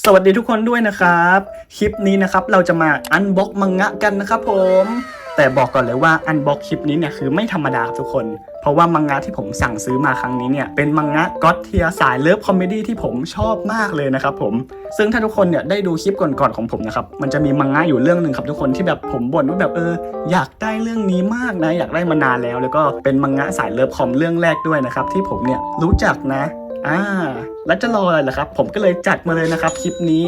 สวัสดีทุกคนด้วยนะครับ คลิปนี้นะครับเราจะมาอันบ็อกมังงะกันนะครับผม แต่บอกก่อนเลยว่าอันบ็อกคลิปนี้เนี่ยคือไม่ธรรมดาทุกคน เพราะว่ามังงะที่ผมสั่งซื้อมาครั้งนี้เนี่ยเป็นมังงะก็อตเทียสายเลิฟคอมเมดี้ที่ผมชอบมากเลยนะครับผม ซึ่งถ้าทุกคนเนี่ยได้ดูคลิปก่อนๆของผมนะครับมันจะมีมังงะอยู่เรื่องหนึ่งครับทุกคนที่แบบผมบ่นว่าแบบเออ อยากได้เรื่องนี้มากนะอยากได้มานานแล้ว แล้วก็เป็นมังงะสายเลิฟคอมเรื่องแรกด้วยนะครับที่ผมเนี่ยรู้จักนะ อ่า แล้วจะรออะไรล่ะครับ ผมก็เลยจัดมาเลยนะครับคลิปนี้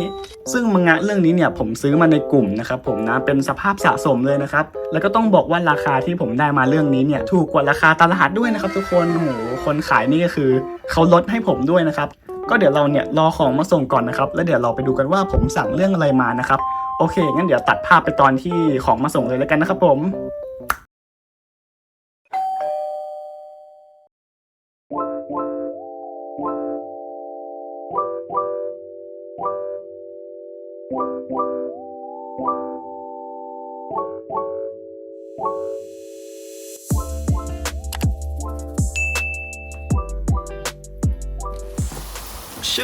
ซึ่งมังงะเรื่องนี้เนี่ยผมซื้อมาในกลุ่มนะครับผมนะเป็นสภาพสะสมเลยนะครับ แล้วก็ต้องบอกว่าราคาที่ผมได้มาเรื่องนี้เนี่ยถูกกว่าราคาตลาดด้วยนะครับ ทุกคนโอ้โหคนขายนี่ก็คือเขาลดให้ผมด้วยนะครับ ก็เดี๋ยวเราเนี่ยรอของมาส่งก่อนนะครับ แล้วเดี๋ยวเราไปดูกันว่าผมสั่งเรื่องอะไรมานะครับ โอเคงั้นเดี๋ยวตัดภาพไปตอนที่ของมาส่งเลยแล้วกันนะครับผม ชึ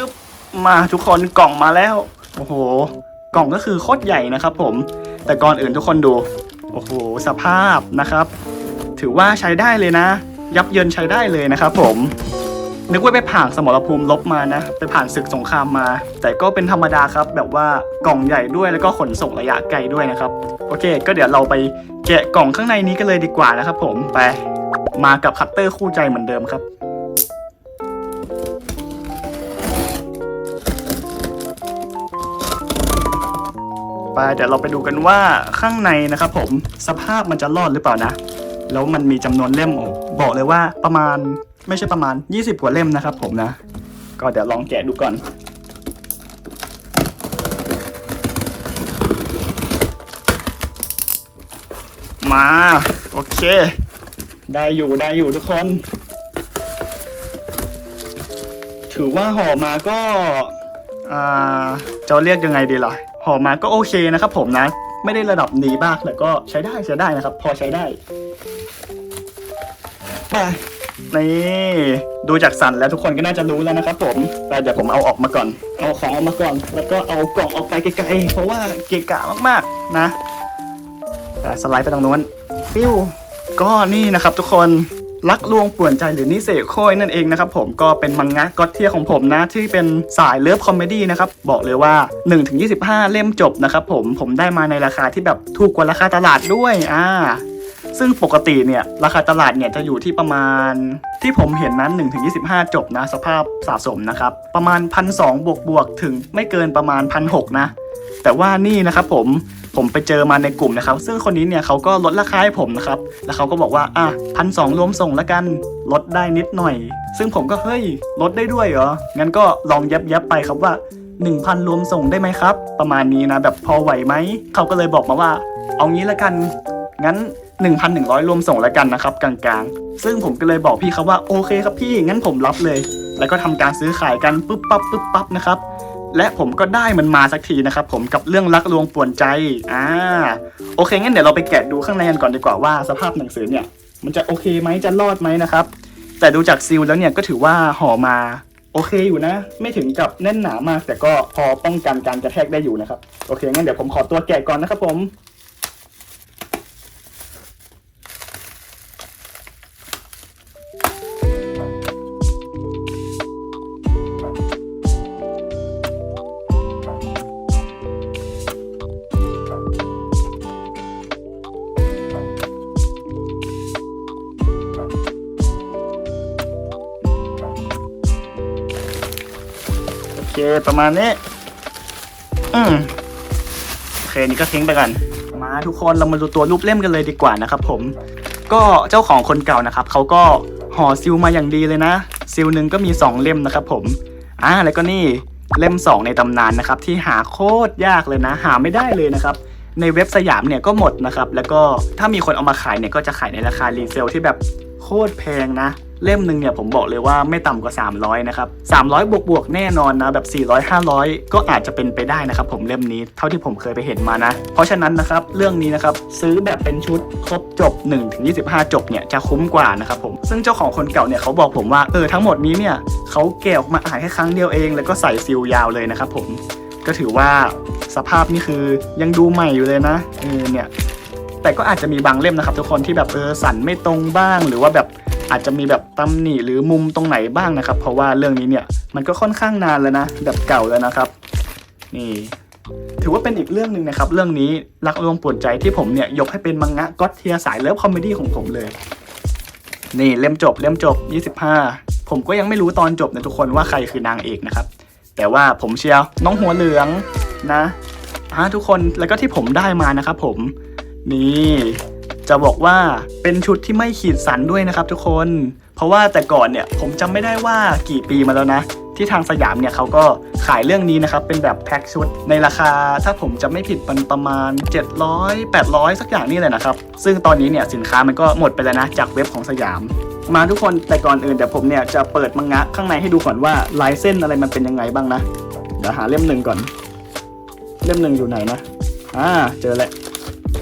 บมาทุกคนกล่องมาแล้ว โอ้โห กล่องก็คือโคตรใหญ่นะครับผม แต่ก่อนอื่นทุกคนดู โอ้โห สภาพนะครับ ถือว่าใช้ได้เลยนะ ยับเยินใช้ได้เลยนะครับผม นึกว่าไปผ่านสมรภูมิลบมานะ ไปผ่านศึกสงครามมา แต่ก็เป็นธรรมดาครับ แบบว่ากล่องใหญ่ด้วยแล้วก็ขนส่งระยะไกลด้วยนะครับ โอเค ก็เดี๋ยวเราไปแกะกล่องข้างในนี้กันเลยดีกว่านะครับ ผมไปมากับคัตเตอร์คู่ใจเหมือนเดิมครับไปเดี๋ยวเราไปดูกันว่าข้างในนะครับผมสภาพมันจะรอดหรือเปล่านะ แล้วมันมีจำนวนเล่มโอ้บอกเลยว่าประมาณ ไม่ใช่ประมาณ 20 กว่าเล่มนะครับผมนะ ก็เดี๋ยวลองแกะดูก่อน มา โอเค ได้อยู่ได้อยู่ทุกคน ถือว่าห่อมาก็อ่าจะเรียกยังไงดีล่ะห่อมาก็โอเคนะครับผมนะ ไม่ได้ระดับดีมากแต่ก็ใช้ได้ใช้ได้นะครับ พอใช้ได้ไป นี่ดูจากสันแล้วทุกคนก็น่าจะรู้แล้วนะครับผมแต่เดี๋ยวผมเอาออกมาก่อน เอาของออกมาก่อน แล้วก็เอากล่องออกไปไกลๆเพราะว่าเกะกะมากๆนะแต่สไลด์ไปตรงนู้นฟิวก็นี่นะครับทุกคนรักลวงป่วนใจหรือนิเสโคยนั่นเองนะครับผมก็เป็นมังงะก็ตเทียของผมนะที่เป็นสายเลิฟคอมเมดี้นะครับบอกเลยว่า 1-25 เล่มจบนะครับผมผมได้มาในราคาที่แบบถูกกว่าราคาตลาดด้วยอ่า ซึ่งปกติเนี่ยราคาตลาดเนี่ยจะอยู่ที่ประมาณที่ผมเห็นนั้น 1-25 จบนะสภาพสะสมนะครับ ประมาณ 1,200 บวกบวกถึงไม่เกินประมาณ 1,600 นะ แต่ว่านี่นะครับผมผมไปเจอมาในกลุ่มนะครับ ซึ่งคนนี้เนี่ยเขาก็ลดราคาให้ผมนะครับ แล้วเขาก็บอกว่าอะพันสรวมส่งแล้วกันลดได้นิดหน่อย ซึ่งผมก็เฮ้ยลดได้ด้วยเหรอ งั้นก็ลองยับยับไปครับว่า 1,000 รวมส่งได้ไหมครับ ประมาณนี้นะแบบพอไหวไหม เขาก็เลยบอกมาว่า เอางี้ละกัน งั้น 1,100 รวมส่งแล้วกันนะครับกลางๆ ซึ่งผมก็เลยบอกพี่เขาว่าโอเคครับพี่งั้นผมรับเลย แล้วก็ทำการซื้อขายกันปุ๊บปั๊บปุ๊บปั๊บนะครับและผมก็ได้มันมาสักทีนะครับผมกับเรื่องรักลวงป่วนใจอ่าโอเคงั้นเดี๋ยวเราไปแกะดูข้างในกันก่อนดีกว่าว่าสภาพหนังสือเนี่ย มันจะโอเคไหมจะรอดไหมนะครับ แต่ดูจากซีลแล้วเนี่ยก็ถือว่าห่อมาโอเคอยู่นะ ไม่ถึงกับแน่นหนามาก แต่ก็พอป้องกันการกระแทกได้อยู่นะครับ โอเคงั้นเดี๋ยวผมขอตัวแกะก่อนนะครับผม เคประมาณนี้ อืมโอเคนี่ก็ทิ้งไปกัน มาทุกคนเรามาดูตัวรูปเล่มกันเลยดีกว่านะครับผม ก็เจ้าของคนเก่านะครับเขาก็ห่อซิลมาอย่างดีเลยนะ ซิลหนึ่งก็มี 2 เล่มนะครับผม อ่าแล้วก็นี่เล่ม 2 ในตำนานนะครับ ที่หาโคตรยากเลยนะ หาไม่ได้เลยนะครับ ในเว็บสยามเนี่ยก็หมดนะครับ แล้วก็ถ้ามีคนเอามาขายเนี่ยก็จะขายในราคารีเซลที่แบบโคตรแพงนะ เล่มหนึ่งเนี่ยผมบอกเลยว่าไม่ต่ำกว่า 300 นะครับ 300 บวกบวกแน่นอนนะแบบ 400 500 ก็อาจจะเป็นไปได้นะครับผมเล่มนี้เท่าที่ผมเคยไปเห็นมานะ เพราะฉะนั้นนะครับเรื่องนี้นะครับซื้อแบบเป็นชุดครบจบ 1-25 จบเนี่ยจะคุ้มกว่านะครับผมซึ่งเจ้าของคนเก่าเนี่ยเขาบอกผมว่าเออทั้งหมดนี้เนี่ยเขาแกะออกมาอ่านแค่ครั้งเดียวเอง แล้วก็ใส่ซีลยาวเลยนะครับผมก็ถือว่าสภาพนี่คือยังดูใหม่อยู่เลยนะเออเนี่ยแต่ก็อาจจะมีบางเล่มนะครับ ทุกคนที่แบบเออสั่นไม่ตรงบ้างหรือว่าแบบ อาจจะมีแบบตำหนิหรือมุมตรงไหนบ้างนะครับ เพราะว่าเรื่องนี้เนี่ยมันก็ค่อนข้างนานแล้วนะแบบเก่าแล้วนะครับ นี่ ถือว่าเป็นอีกเรื่องหนึ่งนะครับ เรื่องนี้รักลวงปวดใจที่ผมเนี่ยยกให้เป็นมังงะก็อตเทียสายเลิฟคอมเมดี้ของผมเลย นี่เล่มจบเล่มจบ 25 ผมก็ยังไม่รู้ตอนจบนะทุกคนว่าใครคือนางเอกนะครับ แต่ว่าผมเชียร์น้องหัวเหลืองนะฮะทุกคนแล้วก็ที่ผมได้มานะครับผมนี่ จะบอกว่าเป็นชุดที่ไม่ขีดสันด้วยนะครับทุกคน เพราะว่าแต่ก่อนเนี่ยผมจำไม่ได้ว่ากี่ปีมาแล้วนะ ที่ทางสยามเนี่ยเขาก็ขายเรื่องนี้นะครับ เป็นแบบแพ็คชุดในราคา ถ้าผมจะไม่ผิดมันประมาณ 700 800 สักอย่างนี่เลยนะครับ ซึ่งตอนนี้เนี่ยสินค้ามันก็หมดไปแล้วนะ จากเว็บของสยาม มาทุกคนแต่ก่อนอื่นเดี๋ยวผมเนี่ยจะเปิดมังงะข้างในให้ดูก่อนว่าลายเส้นอะไรมันเป็นยังไงบ้างนะเดี๋ยวหาเล่มหนึ่งก่อน เล่มหนึ่งอยู่ไหนนะอ่าเจอแล้ว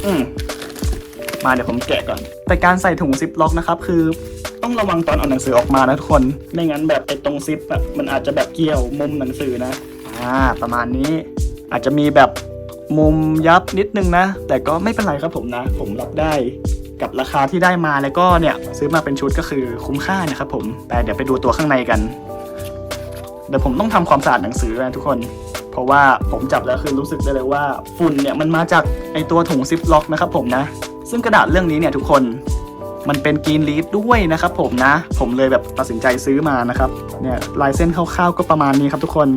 อืม มาเดี๋ยวผมแกะก่อน แต่การใส่ถุงซิปล็อกนะครับคือต้องระวังตอนเอาหนังสือออกมานะทุกคน ไม่งั้นแบบไอ้ตรงซิปอะมันอาจจะแบบเกี่ยวมุมหนังสือนะอ่าประมาณนี้อาจจะมีแบบมุมยับนิดนึงนะ แต่ก็ไม่เป็นไรครับผมนะ ผมรับได้กับราคาที่ได้มาแล้วก็เนี่ยซื้อมาเป็นชุดก็คือคุ้มค่านะครับผมแต่เดี๋ยวไปดูตัวข้างในกัน เดี๋ยวผมต้องทำความสะอาดหนังสือนะทุกคน เพราะว่าผมจับแล้วคือรู้สึกได้เลยว่าฝุ่นเนี่ยมันมาจากไอตัวถุงซิปล็อกนะครับผมนะ ซึ่งกระดาษเรื่องนี้เนี่ยทุกคนมันเป็นกรีนลีฟด้วยนะครับผมนะ ผมเลยแบบตัดสินใจซื้อมานะครับเนี่ยลายเส้นคร่าวๆก็ประมาณนี้ครับทุกคน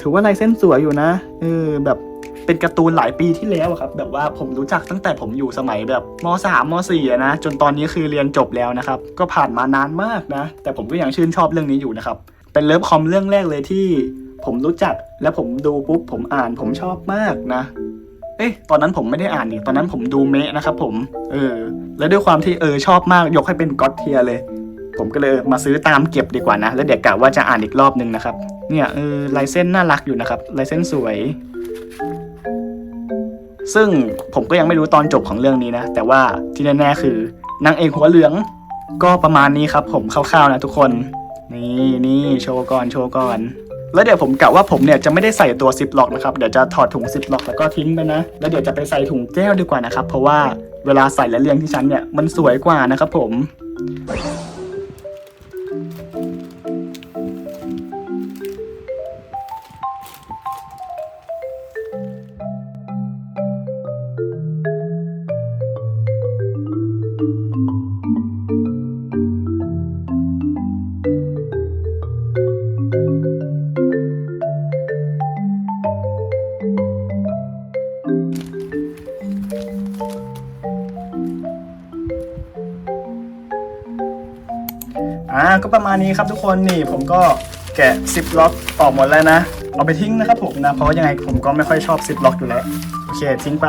ถือว่าลายเส้นสวยอยู่นะเออแบบเป็นการ์ตูนหลายปีที่แล้วครับ แบบว่าผมรู้จักตั้งแต่ผมอยู่สมัยแบบมสามมสี่นะ จนตอนนี้คือเรียนจบแล้วนะครับ ก็ผ่านมานานมากนะ แต่ผมก็ยังชื่นชอบเรื่องนี้อยู่นะครับ เป็นเลิฟคอมเรื่องแรกเลยที่ ผมรู้จักแล้วผมดูปุ๊บผมอ่านผมชอบมากนะ อ้ยตอนนั้นผมไม่ได้อ่านนี่ตอนนั้นผมดูเมะนะครับผมเออแล้วด้วยความที่เออชอบมากยกให้เป็นก็อดเทียเลย ผมก็เลยมาซื้อตามเก็บดีกว่านะ แล้วเดี๋ยวกะว่าจะอ่านอีกรอบนึงนะครับ เนี่ยเออลายเส้นน่ารักอยู่นะครับลายเส้นสวย ซึ่งผมก็ยังไม่รู้ตอนจบของเรื่องนี้นะ แต่ว่าที่แน่ๆคือนางเอกหัวเหลืองก็ประมาณนี้ครับ ผมคร่าวๆนะทุกคน นี่นี่โชว์ก่อนโชว์ก่อน แล้วเดี๋ยวผมกะว่าผมเนี่ยจะไม่ได้ใส่ตัวซิปล็อกนะครับเดี๋ยวจะถอดถุงซิปล็อกแล้วก็ทิ้งไปนะ แล้วเดี๋ยวจะไปใส่ถุงแก้วดีกว่านะครับเพราะว่าเวลาใส่และเรียงที่ชั้นเนี่ยมันสวยกว่านะครับผม อ่าก็ประมาณนี้ครับทุกคนนี่ผมก็แกะซิปล็อกออกหมดแล้วนะ เอาไปทิ้งนะครับผมนะ เพราะว่ายังไงผมก็ไม่ค่อยชอบซิปล็อกอยู่แล้วโอเคทิ้งไป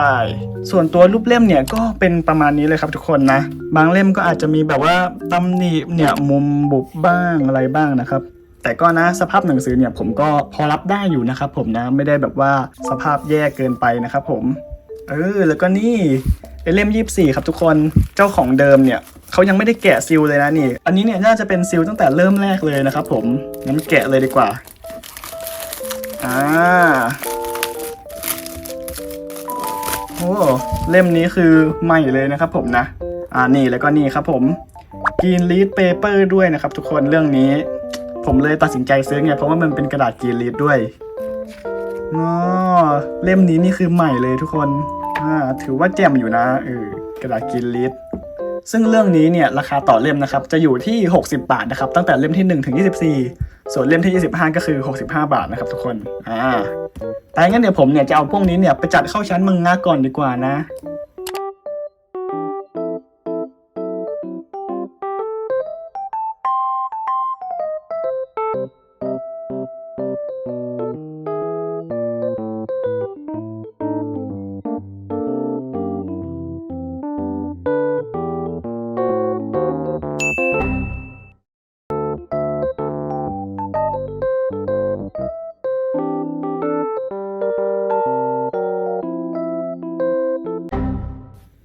ส่วนตัวรูปเล่มเนี่ยก็เป็นประมาณนี้เลยครับทุกคนนะ บางเล่มก็อาจจะมีแบบว่าตำหนิเนี่ยมุมบุบบ้างอะไรบ้างนะครับแต่ก็นะสภาพหนังสือเนี่ยผมก็พอรับได้อยู่นะครับผมนะไม่ได้แบบว่าสภาพแย่เกินไปนะครับผม เออ แล้วก็นี่เล่มยี่สี่ครับทุกคนเจ้าของเดิมเนี่ยเขายังไม่ได้แกะซีลเลยนะนี่ อันนี้เนี่ยน่าจะเป็นซีลตั้งแต่เริ่มแรกเลยนะครับผมงั้นแกะเลยดีกว่าอ่าโอ้เล่มนี้คือใหม่เลยนะครับผมนะ อ่านี่แล้วก็นี่ครับผม Green Lead Paper ด้วยนะครับ ทุกคนเรื่องนี้ ผมเลยตัดสินใจซื้อไงเพราะว่ามันเป็นกระดาษ Green Lead ด้วย อ๋อเล่มนี้นี่คือใหม่เลยทุกคนอ่าถือว่าแจ่มอยู่นะเออกระดาษกินลิตซึ่งเรื่องนี้เนี่ยราคาต่อเล่มนะครับจะอยู่ที่ 60 บาทนะครับตั้งแต่เล่มที่ 1 ถึง 24 ส่วนเล่มที่ 25 ก็คือ 65 บาทนะครับทุกคนอ่าแต่งั้นเดี๋ยวผมเนี่ยจะเอาพวกนี้เนี่ยไปจัดเข้าชั้นมังงะก่อนดีกว่านะ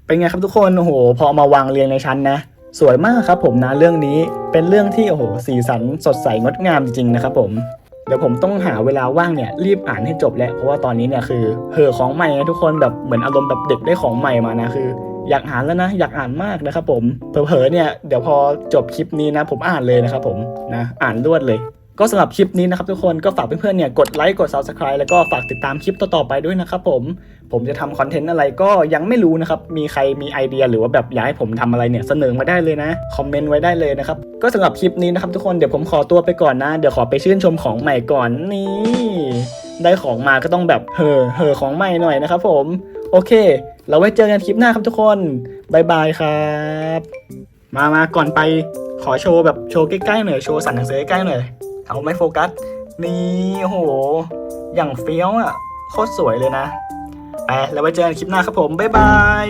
เป็นไงครับทุกคนโอ้โหพอมาวางเรียงในชั้นนะ สวยมากครับผมนะเรื่องนี้เป็นเรื่องที่โอ้โหสีสันสดใสงดงามจริงๆนะครับผมเดี๋ยวผมต้องหาเวลาว่างเนี่ยรีบอ่านให้จบแล้วเพราะว่าตอนนี้เนี่ยคือเห่อของใหม่นะทุกคนแบบเหมือนอารมณ์แบบเด็กได้ของใหม่มานะคือ อยากอ่านแล้วนะ อยากอ่านมากนะครับผมเผลอๆเนี่ยเดี๋ยวพอจบคลิปนี้นะ ผมอ่านเลยนะครับผมนะอ่านรวดเลย ก็สำหรับคลิปนี้นะครับทุกคนก็ฝากเพื่อนๆเนี่ยกดไลค์กด subscribe แล้วก็ฝากติดตามคลิปต่อๆไปด้วยนะครับผมผมจะทำคอนเทนต์อะไรก็ยังไม่รู้นะครับ มีใครมีไอเดียหรือว่าแบบอยากให้ผมทำอะไรเนี่ยเสนอมาได้เลยนะคอมเมนต์ไว้ได้เลยนะครับ ก็สำหรับคลิปนี้นะครับทุกคนเดี๋ยวผมขอตัวไปก่อนนะ เดี๋ยวขอไปชื่นชมของใหม่ก่อนนี่ ได้ของมาก็ต้องแบบเห่อเห่อของใหม่หน่อยนะครับผม โอเค เราไว้เจอกันคลิปหน้าครับทุกคนบายบายครับ มามาก่อนไปขอโชว์แบบโชว์ใกล้ๆหน่อยโชว์สั่นหนังสือใกล้ๆหน่อย เอาไม่โฟกัส นี่โห อย่างเฟี้ยวอะ โคตรสวยเลยนะ ไป แล้วไว้เจอกันคลิปหน้าครับผม บ๊ายบาย